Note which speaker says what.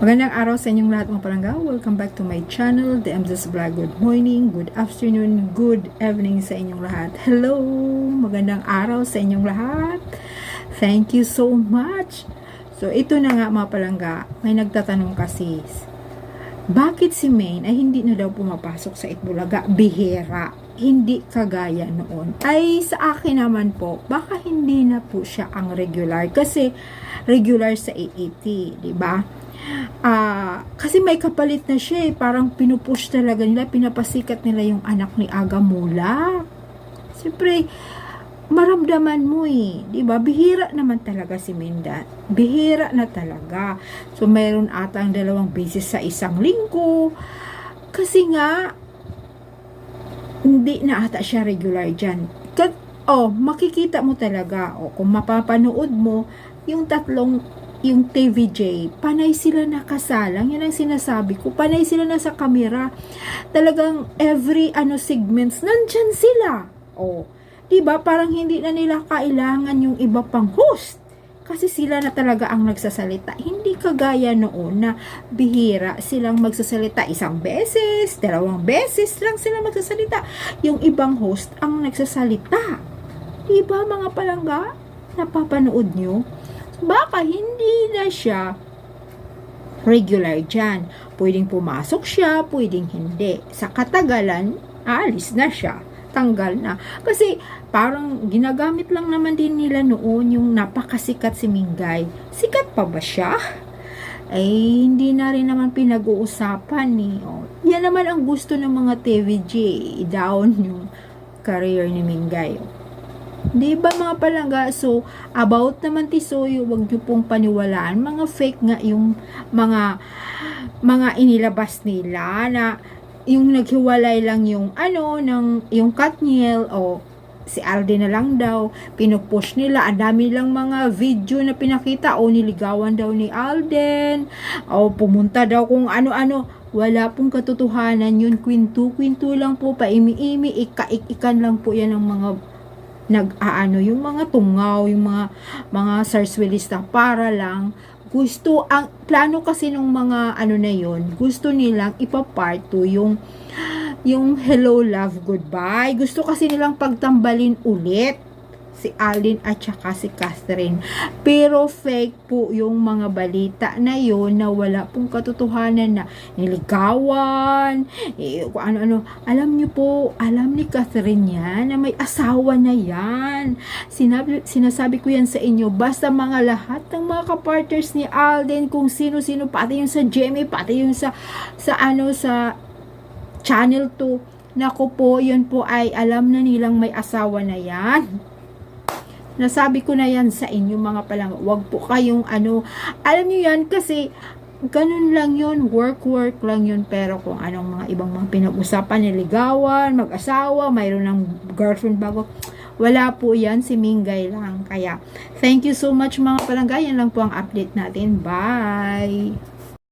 Speaker 1: Magandang araw sa inyong lahat mga palangga. Welcome back to my channel, The MZ's Vlog. Good morning, good afternoon, good evening sa inyong lahat. Hello! Magandang araw sa inyong lahat. Thank you so much. So, ito na nga mga palangga. May nagtatanong kasi, bakit si Maine ay hindi na daw pumapasok sa Itbulaga? Bihera. Hindi kagaya noon. Ay, sa akin naman po, baka hindi na po siya ang regular. Kasi, regular sa AAT, di ba? Ah, kasi may kapalit na siya eh. Parang pinupush talaga nila, pinapasikat nila yung anak ni Aga Mula. Siyempre, maramdaman mo eh. Ba? Bihira naman talaga si Minda. Bihira na talaga. So, mayroon atang dalawang beses sa isang linggo. Kasi nga, hindi na ata siya regular dyan. Kat, oh, makikita mo talaga, oh, kung mapapanood mo, yung tatlong yung TVJ, panay sila nakasalang. Yan ang sinasabi ko. Panay sila na sa kamera. Talagang every ano segments, nandyan sila. Oh, 'di ba? Parang hindi na nila kailangan yung iba pang host. Kasi sila na talaga ang nagsasalita. Hindi kagaya noon na bihira silang magsasalita isang beses, dalawang beses lang sila magsasalita. Yung ibang host ang nagsasalita. Diba mga palangga? Napapanood nyo? Baka hindi na siya regular dyan. Pwedeng pumasok siya, pwedeng hindi. Sa katagalan, alis na siya. Tanggal na. Kasi parang ginagamit lang naman din nila noon yung napakasikat si Mingay. Sikat pa ba siya? Ay, hindi na rin naman pinag-uusapan ni. Eh. Oh, yan naman ang gusto ng mga TVJ. Down yung career ni Mingay. Oh. Di ba mga palangga? So, about naman Tisoy, wag niyo pong paniwalaan. Mga fake nga yung mga mga inilabas nila na yung naghiwalay lang yung ano, ng, yung Katniel o si Alden na lang daw, pinupush nila, ang dami lang mga video na pinakita, o niligawan daw ni Alden, o pumunta daw kung ano-ano, wala pong katotohanan yun, kwinto-kwinto lang po, paimi-imi, ika-ikan lang po yan ng mga nag-aano yung mga tungaw, yung mga mga sarswelista para lang gusto ang plano kasi ng mga ano na yon gusto nilang ipapart to yung yung hello love goodbye. Gusto kasi nilang pagtambalin ulit si Alden at saka si Catherine. Pero fake po yung mga balita na yon na wala pong katotohanan na niligawan, eh, ano-ano. Alam niyo po, alam ni Catherine yan na may asawa na yan. Sinabi, sinasabi ko yan sa inyo, basta mga lahat ng mga kapartners ni Alden, kung sino-sino, pati yung sa Jemmy, pati yung sa, sa ano, sa Channel 2, Nako po, yun po ay alam na nilang may asawa na yan. Nasabi ko na yan sa inyo mga palang, wag po kayong ano, alam niyo yan kasi ganun lang yun, work-work lang yun, pero kung anong mga ibang mga pinag-usapan, niligawan, mag-asawa, mayroon ng girlfriend bago, wala po yan, si Mingay lang. Kaya, thank you so much mga palangga, yan lang po ang update natin. Bye!